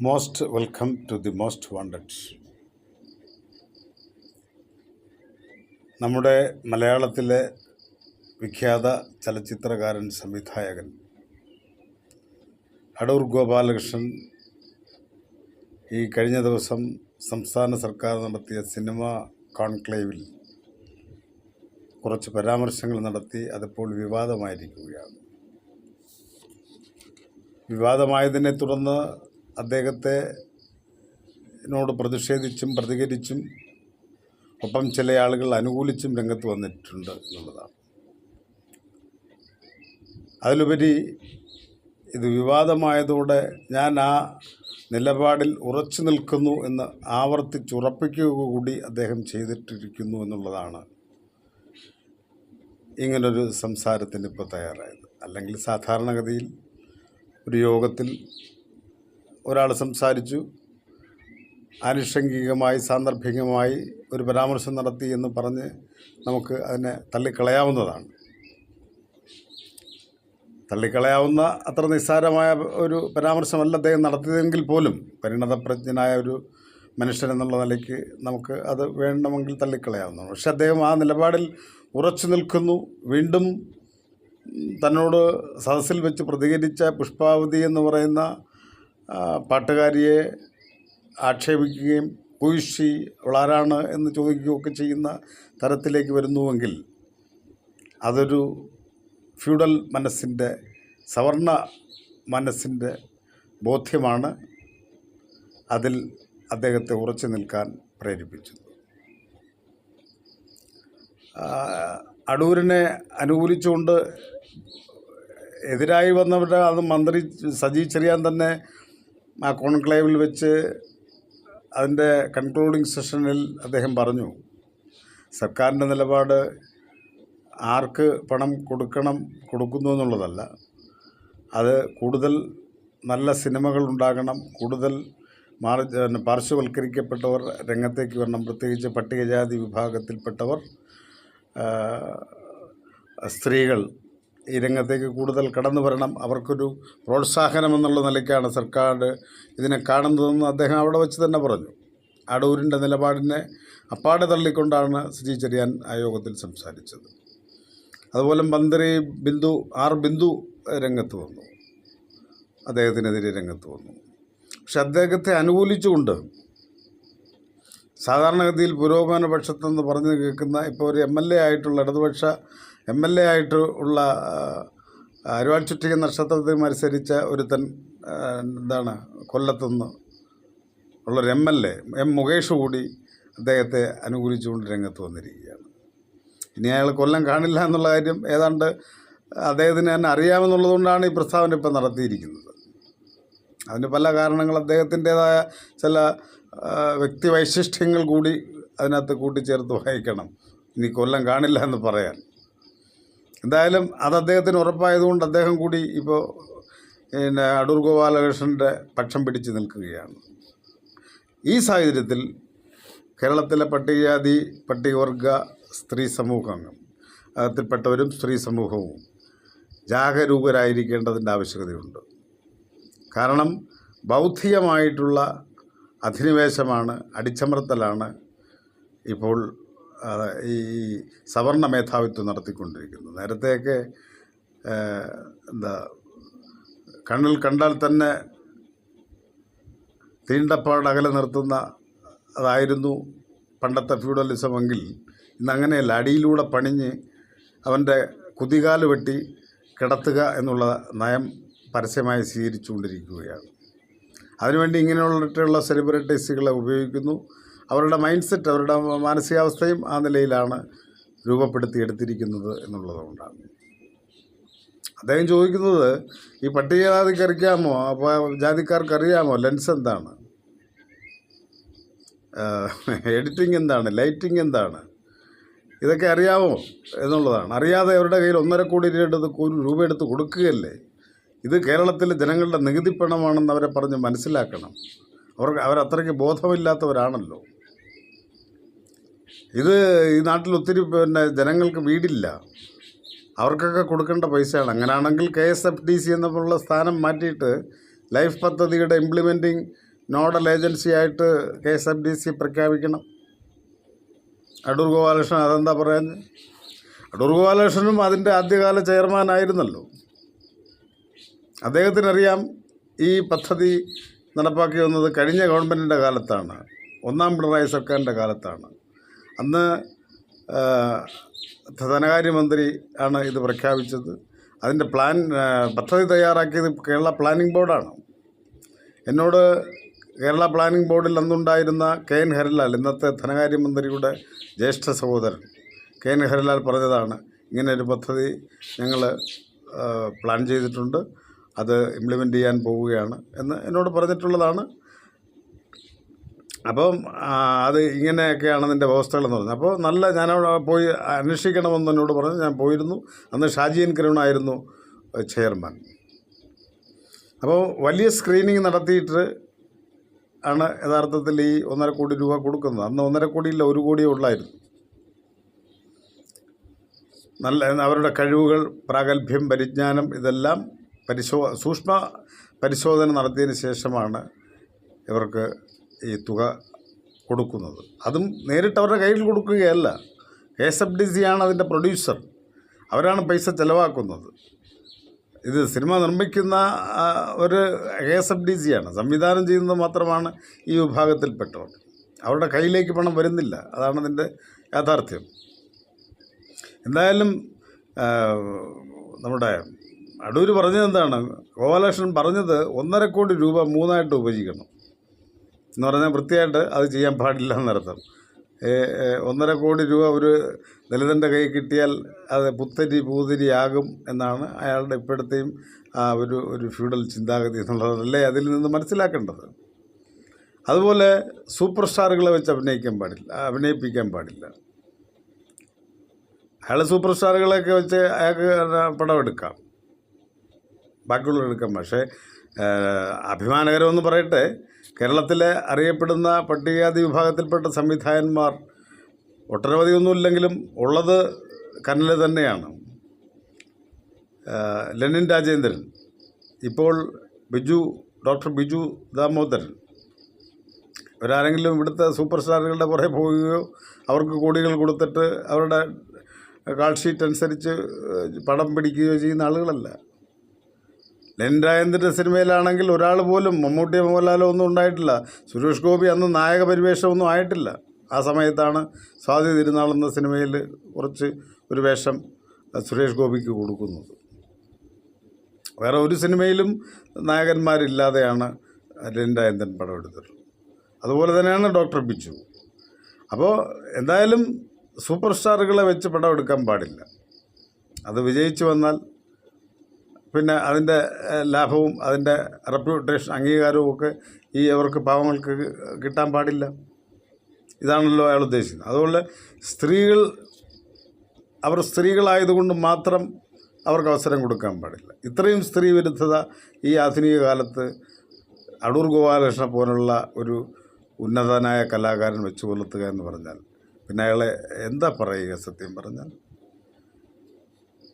Most welcome to the most wanted നമ്മുടെ മലയാളത്തിലെ വിഖ്യാത ചലച്ചിത്രകാരൻ സംവിധായകൻ അടൂർ ഗോപാലകൃഷ്ണൻ ഈ കഴിഞ്ഞ ദിവസം സംസ്ഥാന സർക്കാർ നടത്തിയ സിനിമ കോൺക്ലേവിൽ കുറച്ച് പരാമർശങ്ങൾ നടത്തി അതിപ്പോൾ വിവാദമായിരിക്കുകയാണ്. വിവാദമായതിനെ തുടർന്ന് അദ്ദേഹത്തെ നോട് പ്രതിഷേധിച്ചും പ്രതികരിച്ചും ഒപ്പം ചില ആളുകൾ അനുകൂലിച്ചും രംഗത്ത് വന്നിട്ടുണ്ട് എന്നുള്ളതാണ്. അതിലുപരി ഇത് വിവാദമായതോടെ ഞാൻ ആ നിലപാടിൽ ഉറച്ചു നിൽക്കുന്നു എന്ന് ആവർത്തിച്ചുറപ്പിക്കുക കൂടി അദ്ദേഹം ചെയ്തിട്ടിരിക്കുന്നു എന്നുള്ളതാണ് ഇങ്ങനൊരു സംസാരത്തിന് ഇപ്പോൾ തയ്യാറായത്. അല്ലെങ്കിൽ സാധാരണഗതിയിൽ ഒരു യോഗത്തിൽ ഒരാൾ സംസാരിച്ചു. ആനുഷംഗികമായി സാന്ദർഭികമായി ഒരു പരാമർശം നടത്തി എന്ന് പറഞ്ഞ് നമുക്ക് അതിനെ തള്ളിക്കളയാവുന്നതാണ്. തള്ളിക്കളയാവുന്ന അത്ര നിസ്സാരമായ ഒരു പരാമർശമല്ല അദ്ദേഹം നടത്തിയതെങ്കിൽ പോലും പരിണതപ്രജ്ഞനായ ഒരു മനുഷ്യൻ എന്നുള്ള നിലയ്ക്ക് നമുക്ക് അത് വേണമെങ്കിൽ തള്ളിക്കളയാവുന്നതാണ്. പക്ഷെ അദ്ദേഹം ആ നിലപാടിൽ ഉറച്ചു നിൽക്കുന്നു. വീണ്ടും തന്നോട് സദസ്സിൽ വെച്ച് പ്രതികരിച്ച പുഷ്പാവതി എന്ന് പറയുന്ന പാട്ടുകാരിയെ ആക്ഷേപിക്കുകയും കുയിഷി അവളാരാണ് എന്ന് ചോദിക്കുകയൊക്കെ ചെയ്യുന്ന തരത്തിലേക്ക് വരുന്നുവെങ്കിൽ അതൊരു ഫ്യൂഡൽ മനസ്സിന്റെ സവർണ മനസ്സിന്റെ ബോധ്യമാണ്. അതിൽ അദ്ദേഹത്തെ ഉറച്ചു നിൽക്കാൻ പ്രേരിപ്പിച്ചത് അടൂരിനെ അനുകൂലിച്ചുകൊണ്ട് എതിരായി വന്നവരുടെ അത് മന്ത്രി സജി ചെറിയാൻ തന്നെ ആ കോൺക്ലേവിൽ വെച്ച് അതിന്റെ കൺക്ലൂഡിങ് സെഷനിൽ അദ്ദേഹം പറഞ്ഞു സർക്കാരിന്റെ നിലപാട് ആർക്ക് പണം കൊടുക്കണം കൊടുക്കുന്നു എന്നുള്ളതല്ല. അത് കൂടുതൽ നല്ല സിനിമകൾ ഉണ്ടാകണം കൂടുതൽ മാർ പാർശ്വവൽക്കരിക്കപ്പെട്ടവർ രംഗത്തേക്ക് വരണം പ്രത്യേകിച്ച് പട്ടികജാതി വിഭാഗത്തിൽപ്പെട്ടവർ സ്ത്രീകൾ ഈ രംഗത്തേക്ക് കൂടുതൽ കടന്നു വരണം. അവർക്കൊരു പ്രോത്സാഹനം എന്നുള്ള നിലയ്ക്കാണ് സർക്കാർ ഇതിനെ കാണുന്നതെന്ന് അദ്ദേഹം അവിടെ വെച്ച് തന്നെ പറഞ്ഞു. അടൂരിന്റെ നിലപാടിനെ അപ്പാടെ തള്ളിക്കൊണ്ടാണ് ശ്രീ ചെറിയാൻ ആ യോഗത്തിൽ സംസാരിച്ചത്. അതുപോലെ മന്ത്രി ബിന്ദു ആർ ബിന്ദു രംഗത്ത് വന്നു. അദ്ദേഹത്തിനെതിരെ രംഗത്ത് വന്നു. പക്ഷെ അദ്ദേഹത്തെ അനുകൂലിച്ചുകൊണ്ട് സാധാരണഗതിയിൽ പുരോഗമന പക്ഷത്തെന്ന് പറഞ്ഞു കേൾക്കുന്ന ഇപ്പോൾ ഒരു എം എൽ എ ആയിട്ടുള്ള ഇടതുപക്ഷ എം എൽ എ ആയിട്ട് ഉള്ള അരുവാൾ ചുറ്റിക നക്ഷത്രത്തിൽ മത്സരിച്ച ഒരുത്തൻ എന്താണ് കൊല്ലത്തുനിന്ന് ഉള്ളൊരു M L A M Mukesh കൂടി അദ്ദേഹത്തെ അനുകൂലിച്ചുകൊണ്ട് രംഗത്ത് വന്നിരിക്കുകയാണ്. ഇനി അയാൾ കൊല്ലം കാണില്ല എന്നുള്ള കാര്യം ഏതാണ്ട് അദ്ദേഹത്തിന് തന്നെ അറിയാമെന്നുള്ളതുകൊണ്ടാണ് ഈ പ്രസ്താവന ഇപ്പം നടത്തിയിരിക്കുന്നത്. അതിന് പല കാരണങ്ങൾ അദ്ദേഹത്തിന്റേതായ ചില വ്യക്തിവൈശിഷ്ട്യങ്ങൾ കൂടി അതിനകത്ത് കൂട്ടിച്ചേർത്ത് വായിക്കണം. ഇനി കൊല്ലം കാണില്ല എന്ന് പറയാൻ. എന്തായാലും അത് അദ്ദേഹത്തിന് ഉറപ്പായതുകൊണ്ട് അദ്ദേഹം കൂടി ഇപ്പോൾ പിന്നെ അടൂർ ഗോപാലകൃഷ്ണന്റെ പക്ഷം പിടിച്ച് നിൽക്കുകയാണ്. ഈ സാഹചര്യത്തിൽ കേരളത്തിലെ പട്ടികജാതി പട്ടികവർഗ സ്ത്രീ സമൂഹങ്ങൾ അതിൽപ്പെട്ടവരും സ്ത്രീ സമൂഹവും ജാഗരൂകരായിരിക്കേണ്ടതിന്റെ ആവശ്യകതയുണ്ട്. കാരണം ബൗദ്ധികമായിട്ടുള്ള അധിനിവേശമാണ് അടിച്ചമർത്തലാണ് ഇപ്പോൾ ഈ സവർണ മേധാവിത്വം നടത്തിക്കൊണ്ടിരിക്കുന്നത് നേരത്തെയൊക്കെ എന്താ കണ്ണിൽ കണ്ടാൽ തന്നെ തീണ്ടപ്പാട് അകലെ നിർത്തുന്ന അതായിരുന്നു പണ്ടത്തെ ഫ്യൂഡലിസമെങ്കിൽ. ഇന്ന് അങ്ങനെയല്ല അടിയിലൂടെ പണിഞ്ഞ് അവന്റെ കുതികാൽ വെട്ടി കിടത്തുക എന്നുള്ള നയം പരസ്യമായി സ്വീകരിച്ചുകൊണ്ടിരിക്കുകയാണ്. അതിനുവേണ്ടി ഇങ്ങനെയുള്ള സെലിബ്രിറ്റീസുകളെ ഉപയോഗിക്കുന്നു. അവരുടെ മൈൻഡ് സെറ്റ് അവരുടെ മാനസികാവസ്ഥയും ആ നിലയിലാണ് രൂപപ്പെടുത്തിയെടുത്തിരിക്കുന്നത് എന്നുള്ളതുകൊണ്ടാണ്. അദ്ദേഹം ചോദിക്കുന്നത് ഈ പട്ടികജാതിക്ക് അറിയാമോ അപ്പോൾ ജാതിക്കാർക്ക് അറിയാമോ ലെൻസ് എന്താണ് എഡിറ്റിംഗ് എന്താണ്? ലൈറ്റിംഗ് എന്താണ്? ഇതൊക്കെ അറിയാമോ? എന്നുള്ളതാണ്. അറിയാതെ അവരുടെ കയ്യിൽ ഒന്നര കോടി രൂപ രൂപ എടുത്ത് കൊടുക്കുകയല്ലേ? ഇത് കേരളത്തിലെ ജനങ്ങളുടെ നികുതി പണമാണെന്ന് അവരെ പറഞ്ഞ് മനസ്സിലാക്കണം. അവർ അവരത്രയ്ക്ക് ബോധമില്ലാത്തവരാണല്ലോ. ഇത് ഈ നാട്ടിൽ ഒത്തിരി പിന്നെ ജനങ്ങൾക്ക് വീടില്ല. അവർക്കൊക്കെ കൊടുക്കേണ്ട പൈസയാണ്. അങ്ങനെയാണെങ്കിൽ K S F D C എന്നുള്ള സ്ഥാനം മാറ്റിയിട്ട് ലൈഫ് പദ്ധതിയുടെ implementing nodal ഏജൻസിയായിട്ട് K S F D C പ്രഖ്യാപിക്കണം. Adoor Gopalakrishnan അതെന്താ പറയുന്നത്? അടൂർ ഗോപാലകൃഷ്ണനും അതിന്റെ ആദ്യകാല ചെയർമാനായിരുന്നല്ലോ അദ്ദേഹത്തിനറിയാം ഈ പദ്ധതി നടപ്പാക്കി വന്നത് കഴിഞ്ഞ ഗവൺമെന്റിന്റെ കാലത്താണ്. ഒന്നാം പിണറായി സർക്കാരിന്റെ കാലത്താണ്. അന്ന് ധനകാര്യമന്ത്രി ആണ് ഇത് പ്രഖ്യാപിച്ചത്. അതിന്റെ പ്ലാൻ പദ്ധതി തയ്യാറാക്കിയത് കേരള പ്ലാനിംഗ് ബോർഡാണ്. എന്നോട് കേരള പ്ലാനിംഗ് ബോർഡിൽ അന്നുണ്ടായിരുന്ന കെ എൻ ഹരിലാൽ ഇന്നത്തെ ധനകാര്യമന്ത്രിയുടെ ജ്യേഷ്ഠ സഹോദരൻ കെ എൻ ഹരിലാൽ പറഞ്ഞതാണ് ഇങ്ങനെ ഒരു പദ്ധതി ഞങ്ങൾ പ്ലാൻ ചെയ്തിട്ടുണ്ട്. അത് ഇംപ്ലിമെന്റ് ചെയ്യാൻ പോവുകയാണ് എന്ന് എന്നോട് പറഞ്ഞിട്ടുള്ളതാണ്. അപ്പം അത് ഇങ്ങനെയൊക്കെയാണ് അതിന്റെ വ്യവസ്ഥകളെന്ന് പറഞ്ഞത്. അപ്പോൾ നല്ല ഞാനവിടെ പോയി അന്വേഷിക്കണമെന്ന് എന്നോട് പറഞ്ഞു ഞാൻ പോയിരുന്നു. അന്ന് ഷാജിയൻ കരുണായിരുന്നു ചെയർമാൻ. അപ്പോൾ വലിയ സ്ക്രീനിങ് നടത്തിയിട്ട് ആണ് യഥാർത്ഥത്തിൽ ഈ ഒന്നര കോടി രൂപ കൊടുക്കുന്നത്. അന്ന് ഒന്നര കോടിയില്ല ഒരു കോടിയേ ഉള്ളായിരുന്നു. നല്ല അവരുടെ കഴിവുകൾ പ്രാഗൽഭ്യം പരിജ്ഞാനം ഇതെല്ലാം പരിശോ സൂക്ഷ്മ പരിശോധന നടത്തിയതിന് ശേഷമാണ് ഇവർക്ക് ഈ തുക കൊടുക്കുന്നത്. അതും നേരിട്ട് അവരുടെ കയ്യിൽ കൊടുക്കുകയല്ല. K S F D C ആണ് അതിന്റെ പ്രൊഡ്യൂസർ. അവരാണ് പൈസ ചിലവാക്കുന്നത്. ഇത് സിനിമ നിർമ്മിക്കുന്ന ഒരു K S F D C ആണ് സംവിധാനം ചെയ്യുന്നത് മാത്രമാണ് ഈ വിഭാഗത്തിൽപ്പെട്ടവർ. അവരുടെ കയ്യിലേക്ക് പണം വരുന്നില്ല. അതാണ് അതിന്റെ യാഥാർത്ഥ്യം. എന്തായാലും നമ്മുടെ അടൂർ പറഞ്ഞത് എന്താണ്? ഗോപാലകൃഷ്ണൻ പറഞ്ഞത് ഒന്നര കോടി രൂപ മൂന്നായിട്ട് വിഭജിക്കണം എന്ന് പറഞ്ഞാൽ വൃത്തിയായിട്ട് അത് ചെയ്യാൻ പാടില്ല എന്നർത്ഥം. ഒന്നര കോടി രൂപ ഒരു ദലിതന്റെ കയ്യിൽ കിട്ടിയാൽ അത് പുത്തരി പൂതിരി ആകും എന്നാണ് അയാളുടെ ഇപ്പോഴത്തെയും ആ ഒരു ഒരു ഫ്യൂഡൽ ചിന്താഗതി എന്നുള്ളതല്ലേ അതിൽ നിന്ന് മനസ്സിലാക്കേണ്ടത്. അതുപോലെ സൂപ്പർ സ്റ്റാറുകളെ വെച്ച് അഭിനയിക്കാൻ പാടില്ല അഭിനയിപ്പിക്കാൻ പാടില്ല. അയാൾ സൂപ്പർ സ്റ്റാറുകളെയൊക്കെ വെച്ച് അയാൾക്ക് പടം എടുക്കാം. ബാക്കിയുള്ളവർ എടുക്കാം. പക്ഷേ അഭിമാനകരമെന്ന് പറയട്ടെ കേരളത്തിലെ അറിയപ്പെടുന്ന പട്ടികജാതി വിഭാഗത്തിൽപ്പെട്ട സംവിധായകന്മാർ ഒട്ടനവധി ഒന്നുമില്ലെങ്കിലും ഉള്ളത് കന്നല തന്നെയാണ്. ലെനിൻ രാജേന്ദ്രൻ ഇപ്പോൾ ബിജു ഡോക്ടർ ബിജു ദാമോദരൻ. ഇവരാരെങ്കിലും ഇവിടുത്തെ സൂപ്പർ സ്റ്റാറുകളുടെ പുറകെ പോവുകയോ അവർക്ക് കോടികൾ കൊടുത്തിട്ട് അവരുടെ കാൾഷീറ്റ് അനുസരിച്ച് പടം പിടിക്കുകയോ ചെയ്യുന്ന ആളുകളല്ല. ലെൻ രാജേന്ദ്രന്റെ സിനിമയിലാണെങ്കിൽ ഒരാൾ പോലും മമ്മൂട്ടിയോ മോഹൻലാലോ ഒന്നും ഉണ്ടായിട്ടില്ല. സുരേഷ് ഗോപി അന്ന് നായക പരിവേഷമൊന്നും ആയിട്ടില്ല. ആ സമയത്താണ് സ്വാതി തിരുനാൾ എന്ന സിനിമയിൽ കുറച്ച് ഒരു വേഷം സുരേഷ് ഗോപിക്ക് കൊടുക്കുന്നത്. വേറെ ഒരു സിനിമയിലും നായകന്മാരില്ലാതെയാണ് ലെൻ രാജേന്ദ്രൻ പടം അതുപോലെ തന്നെയാണ് ഡോക്ടർ ബിജു. അപ്പോൾ എന്തായാലും സൂപ്പർ സ്റ്റാറുകളെ വെച്ച് പടം എടുക്കാൻ പാടില്ല. അത് വിജയിച്ചു വന്നാൽ പിന്നെ അതിന്റെ ലാഭവും അതിന്റെ റെപ്യൂട്ടേഷൻ അംഗീകാരവും ഒക്കെ ഈ അവർക്ക് പാവങ്ങൾക്ക് കിട്ടാൻ പാടില്ല. ഇതാണല്ലോ അയാൾ ഉദ്ദേശിക്കുന്നത് അതുകൊണ്ട് സ്ത്രീകൾ അവർ സ്ത്രീകളായതുകൊണ്ട് മാത്രം അവർക്ക് അവസരം കൊടുക്കാൻ പാടില്ല. ഇത്രയും സ്ത്രീ വിരുദ്ധത ഈ ആധുനിക കാലത്ത് അടൂർ ഗോപാലകൃഷ്ണ പോലുള്ള ഒരു ഉന്നതനായ കലാകാരൻ വെച്ചു പുലർത്തുക എന്ന് പറഞ്ഞാൽ പിന്നെ അയാളെ എന്താ പറയുക സത്യം പറഞ്ഞാൽ?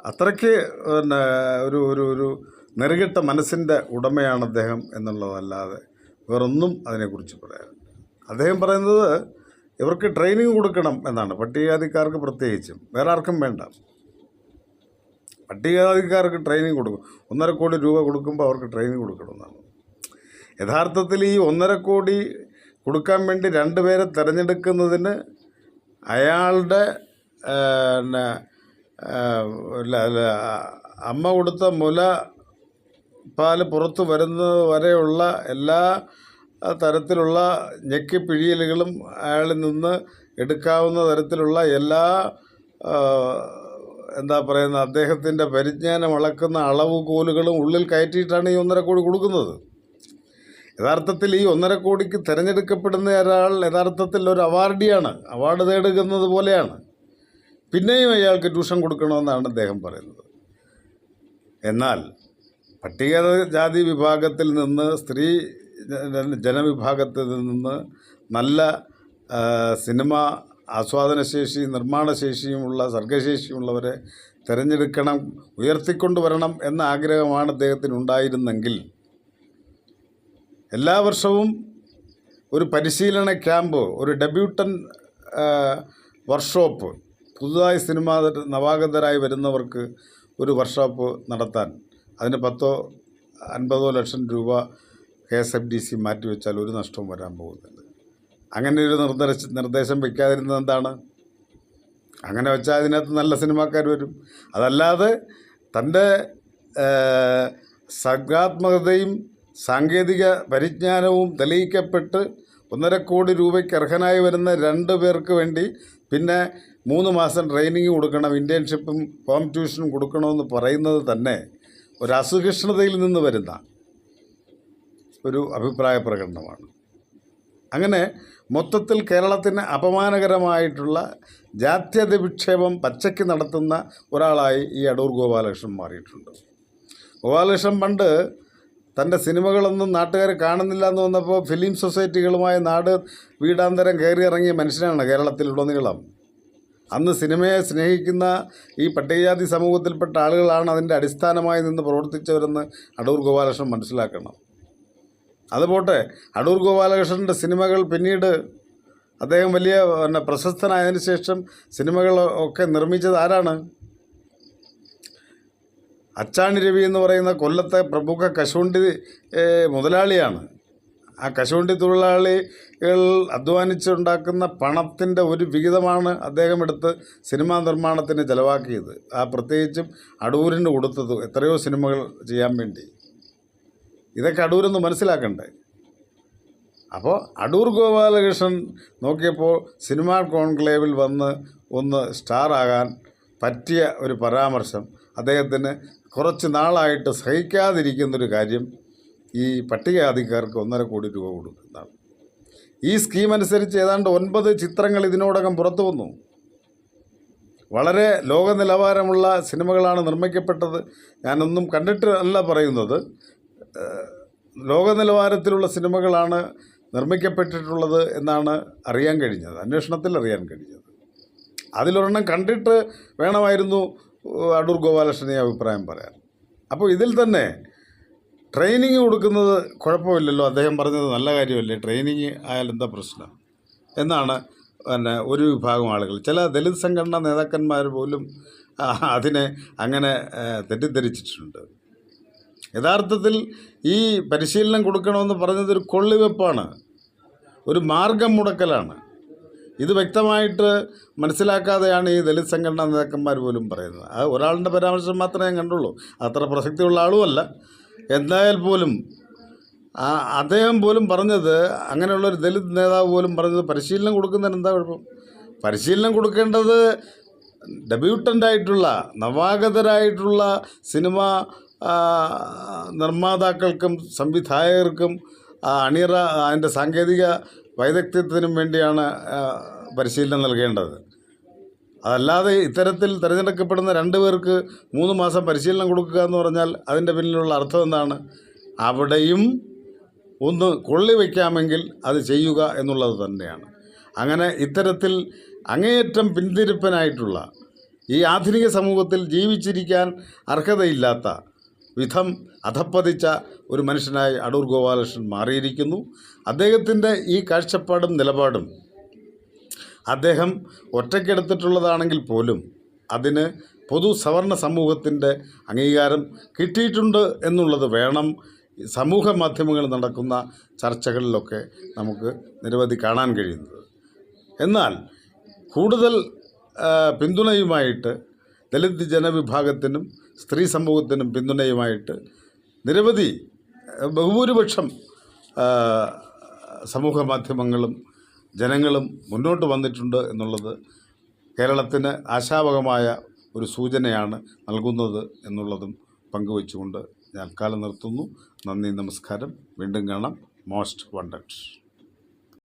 അത്രയ്ക്ക് പിന്നെ ഒരു ഒരു ഒരു നെറുകെട്ട മനസ്സിന്റെ ഉടമയാണ് അദ്ദേഹം എന്നുള്ളതല്ലാതെ വേറൊന്നും അതിനെക്കുറിച്ച് പറയാൻ അദ്ദേഹം പറയുന്നത് ഇവർക്ക് ട്രെയിനിങ് കൊടുക്കണം എന്നാണ്. പട്ടികജാതിക്കാർക്ക് പ്രത്യേകിച്ചും. വേറെ ആർക്കും വേണ്ട. പട്ടികജാതിക്കാർക്ക് ട്രെയിനിങ് കൊടുക്കും. ഒന്നര കോടി രൂപ കൊടുക്കുമ്പോൾ അവർക്ക് ട്രെയിനിങ് കൊടുക്കണമെന്നാണ് യഥാർത്ഥത്തിൽ ഈ ഒന്നര കോടി കൊടുക്കാൻ വേണ്ടി രണ്ടുപേരെ തിരഞ്ഞെടുക്കുന്നതിന് അയാളുടെ പിന്നെ അമ്മ കൊടുത്ത മുല പാൽ പുറത്തു വരുന്നത് വരെയുള്ള എല്ലാ തരത്തിലുള്ള ഞെക്കിപ്പിഴിയലുകളും അയാളിൽ നിന്ന് എടുക്കാവുന്ന തരത്തിലുള്ള എല്ലാ എന്താ പറയുന്ന അദ്ദേഹത്തിന്റെ പരിജ്ഞാനം അളക്കുന്ന അളവുകോലുകളും ഉള്ളിൽ കയറ്റിയിട്ടാണ് ഈ ഒന്നര കോടി കൊടുക്കുന്നത്. യഥാർത്ഥത്തിൽ ഈ ഒന്നര കോടിക്ക് തിരഞ്ഞെടുക്കപ്പെടുന്ന ഒരാൾ യഥാർത്ഥത്തിൽ ഒരു അവാർഡിയാണ്. അവാർഡ് നേടുന്നത് പോലെയാണ്. പിന്നെയും അയാൾക്ക് ട്യൂഷൻ കൊടുക്കണമെന്നാണ് അദ്ദേഹം പറയുന്നത്. എന്നാൽ പട്ടികജാതി വിഭാഗത്തിൽ നിന്ന് സ്ത്രീ ജന- ജനവിഭാഗത്തിൽ നിന്ന് നല്ല സിനിമ ആസ്വാദനശേഷി നിർമ്മാണശേഷിയുമുള്ള സർഗശേഷിയുമുള്ളവരെ തിരഞ്ഞെടുക്കണം ഉയർത്തിക്കൊണ്ടുവരണം എന്ന ആഗ്രഹമാണ് അദ്ദേഹത്തിന് ഉണ്ടായിരുന്നെങ്കിൽ എല്ലാ വർഷവും ഒരു പരിശീലന ക്യാമ്പ് ഒരു ഡെബ്യൂട്ടൻ വർക്ക്ഷോപ്പ് പുതുതായി സിനിമ നവാഗതരായി വരുന്നവർക്ക് ഒരു വർക്ക്ഷോപ്പ് നടത്താൻ അതിന് പത്തോ അൻപതോ ലക്ഷം രൂപ K S F D C മാറ്റിവെച്ചാൽ ഒരു നഷ്ടവും വരാൻ പോകുന്നില്ല അങ്ങനെ ഒരു നിർദ്ദേശ നിർദ്ദേശം വയ്ക്കാതിരുന്നത് എന്താണ്? അങ്ങനെ വെച്ചാൽ അതിനകത്ത് നല്ല സിനിമാക്കാർ വരും. അതല്ലാതെ തന്റെ സർഗാത്മകതയും സാങ്കേതിക പരിജ്ഞാനവും തെളിയിക്കപ്പെട്ട് ഒന്നര കോടി രൂപയ്ക്ക് അർഹനായി വരുന്ന രണ്ട് പേർക്ക് വേണ്ടി പിന്നെ മൂന്ന് മാസം ട്രെയിനിങ് കൊടുക്കണം ഇന്റേൺഷിപ്പും ഹോം ട്യൂഷനും കൊടുക്കണമെന്ന് പറയുന്നത് തന്നെ ഒരു അസുകൃഷ്ണതയിൽ നിന്ന് വരുന്ന ഒരു അഭിപ്രായ പ്രകടനമാണ്. അങ്ങനെ മൊത്തത്തിൽ കേരളത്തിന് അപമാനകരമായിട്ടുള്ള ജാത്യത വിക്ഷേപം പച്ചയ്ക്ക് നടത്തുന്ന ഒരാളായി ഈ അടൂർ ഗോപാലകൃഷ്ണൻ മാറിയിട്ടുണ്ട്. ഗോപാലകൃഷ്ണൻ പണ്ട് തന്റെ സിനിമകളൊന്നും നാട്ടുകാർ കാണുന്നില്ല എന്ന് വന്നപ്പോൾ ഫിലിം സൊസൈറ്റികളുമായി നാട് വീടാന്തരം കയറി ഇറങ്ങിയ മനുഷ്യനാണ് കേരളത്തിലുടനീളം. അന്ന് സിനിമയെ സ്നേഹിക്കുന്ന ഈ പട്ടികജാതി സമൂഹത്തിൽപ്പെട്ട ആളുകളാണ് അതിന്റെ അടിസ്ഥാനമായി നിന്ന് പ്രവർത്തിച്ചവരെന്ന് അടൂർ ഗോപാലകൃഷ്ണൻ മനസ്സിലാക്കണം. അതുപോട്ടെ അടൂർ ഗോപാലകൃഷ്ണന്റെ സിനിമകൾ പിന്നീട് അദ്ദേഹം വലിയ പിന്നെ പ്രശസ്തനായതിനു ശേഷം സിനിമകൾ ഒക്കെ നിർമ്മിച്ചത് ആരാണ്? അച്ചാണി രവി എന്ന് പറയുന്ന കൊല്ലത്തെ പ്രമുഖ കശുവണ്ടി മുതലാളിയാണ്. ആ കശുവണ്ടി തൊഴിലാളികൾ അധ്വാനിച്ചുണ്ടാക്കുന്ന പണത്തിന്റെ ഒരു വിഹിതമാണ് അദ്ദേഹം എടുത്ത് സിനിമാ നിർമ്മാണത്തിന് ചിലവാക്കിയത്. ആ പ്രത്യേകിച്ചും അടൂരിന് കൊടുത്തത് എത്രയോ സിനിമകൾ ചെയ്യാൻ വേണ്ടി. ഇതൊക്കെ അടൂരെന്ന് മനസ്സിലാക്കണ്ടേ? അപ്പോൾ അടൂർ ഗോപാലകൃഷ്ണൻ നോക്കിയപ്പോൾ സിനിമാ കോൺക്ലേവിൽ വന്ന് ഒന്ന് സ്റ്റാർ ആകാൻ പറ്റിയ ഒരു പരാമർശം അദ്ദേഹത്തിന് കുറച്ച് നാളായിട്ട് സഹിക്കാതിരിക്കുന്നൊരു കാര്യം ഈ പട്ടികജാതിക്കാർക്ക് ഒന്നര കോടി രൂപ കൊടുക്കുന്നതാണ്. ഈ സ്കീം അനുസരിച്ച് ഏതാണ്ട് ഒൻപത് ചിത്രങ്ങൾ ഇതിനോടകം പുറത്തു വന്നു. വളരെ ലോക നിലവാരമുള്ള സിനിമകളാണ് നിർമ്മിക്കപ്പെട്ടത്. ഞാനൊന്നും കണ്ടിട്ട് അല്ല പറയുന്നത് ലോക നിലവാരത്തിലുള്ള സിനിമകളാണ് നിർമ്മിക്കപ്പെട്ടിട്ടുള്ളത് എന്നാണ് അറിയാൻ കഴിഞ്ഞത്. അന്വേഷണത്തിൽ അറിയാൻ കഴിഞ്ഞത്. അതിലൊരെണ്ണം കണ്ടിട്ട് വേണമായിരുന്നു അടൂർ ഗോപാലകൃഷ്ണൻ ഈ അഭിപ്രായം പറയാൻ. അപ്പോൾ ഇതിൽ തന്നെ ട്രെയിനിങ് കൊടുക്കുന്നത് കുഴപ്പമില്ലല്ലോ. അദ്ദേഹം പറഞ്ഞത് നല്ല കാര്യമല്ലേ? ട്രെയിനിങ് ആയാൽ എന്താ പ്രശ്നം? എന്നാണ് പിന്നെ ഒരു വിഭാഗം ആളുകൾ. ചില ദലിത് സംഘടനാ നേതാക്കന്മാർ പോലും അതിനെ അങ്ങനെ തെറ്റിദ്ധരിച്ചിട്ടുണ്ട്. യഥാർത്ഥത്തിൽ ഈ പരിശീലനം കൊടുക്കണമെന്ന് പറഞ്ഞത് ഒരു കൊള്ളിവെപ്പാണ്. ഒരു മാർഗം മുടക്കലാണ്. ഇത് വ്യക്തമായിട്ട് മനസ്സിലാക്കാതെയാണ് ഈ ദലിത് സംഘടനാ നേതാക്കന്മാർ പോലും പറയുന്നത്. അത് ഒരാളുടെ പരാമർശം മാത്രമേ ഞാൻ കണ്ടുള്ളൂ. അത്ര പ്രസക്തിയുള്ള ആളുമല്ല. എന്തായാൽ പോലും അദ്ദേഹം പോലും പറഞ്ഞത് അങ്ങനെയുള്ള ഒരു ദലിത് നേതാവ് പോലും പറഞ്ഞത് പരിശീലനം കൊടുക്കുന്നതിന് എന്താ കുഴപ്പം? പരിശീലനം കൊടുക്കേണ്ടത് ഡെബ്യൂട്ടന്റായിട്ടുള്ള നവാഗതരായിട്ടുള്ള സിനിമ നിർമ്മാതാക്കൾക്കും സംവിധായകർക്കും അണിയറ അതിന്റെ സാങ്കേതിക വൈദഗ്ധ്യത്തിനും വേണ്ടിയാണ് പരിശീലനം നൽകേണ്ടത്. അതല്ലാതെ ഇത്തരത്തിൽ തിരഞ്ഞെടുക്കപ്പെടുന്ന രണ്ട് പേർക്ക് മൂന്ന് മാസം പരിശീലനം കൊടുക്കുക എന്ന് പറഞ്ഞാൽ അതിന്റെ പിന്നിലുള്ള അർത്ഥം എന്താണ്? അവിടെയും ഒന്ന് കൊള്ളി വയ്ക്കാമെങ്കിൽ അത് ചെയ്യുക എന്നുള്ളത് തന്നെയാണ്. അങ്ങനെ ഇത്തരത്തിൽ അങ്ങേയറ്റം പിന്തിരിപ്പനായിട്ടുള്ള ഈ ആധുനിക സമൂഹത്തിൽ ജീവിച്ചിരിക്കാൻ അർഹതയില്ലാത്ത വിധം അധപ്പതിച്ച ഒരു മനുഷ്യനായി അടൂർ ഗോപാലകൃഷ്ണൻ മാറിയിരിക്കുന്നു. അദ്ദേഹത്തിന്റെ ഈ കാഴ്ചപ്പാടും നിലപാടും അദ്ദേഹം ഒറ്റയ്ക്കെടുത്തിട്ടുള്ളതാണെങ്കിൽ പോലും അതിന് പൊതു സവർണ സമൂഹത്തിന്റെ അംഗീകാരം കിട്ടിയിട്ടുണ്ട് എന്നുള്ളത് വേണം. സമൂഹ മാധ്യമങ്ങളിൽ നടക്കുന്ന ചർച്ചകളിലൊക്കെ നമുക്ക് നിരവധി കാണാൻ കഴിയുന്നത്. എന്നാൽ കൂടുതൽ പിന്തുണയുമായിട്ട് ദലിത് ജനവിഭാഗത്തിനും സ്ത്രീ സമൂഹത്തിനും പിന്തുണയുമായിട്ട് നിരവധി ബഹുഭൂരിപക്ഷം സമൂഹ മാധ്യമങ്ങളും ജനങ്ങളും മുന്നോട്ട് വന്നിട്ടുണ്ട് എന്നുള്ളത് കേരളത്തിന് ആശാവഹമായ ഒരു സൂചനയാണ് നൽകുന്നത് എന്നുള്ളതും പങ്കുവച്ചുകൊണ്ട് ഞാൻ കാലം നിർത്തുന്നു. നന്ദി നമസ്കാരം. വീണ്ടും കാണാം. Most wanted.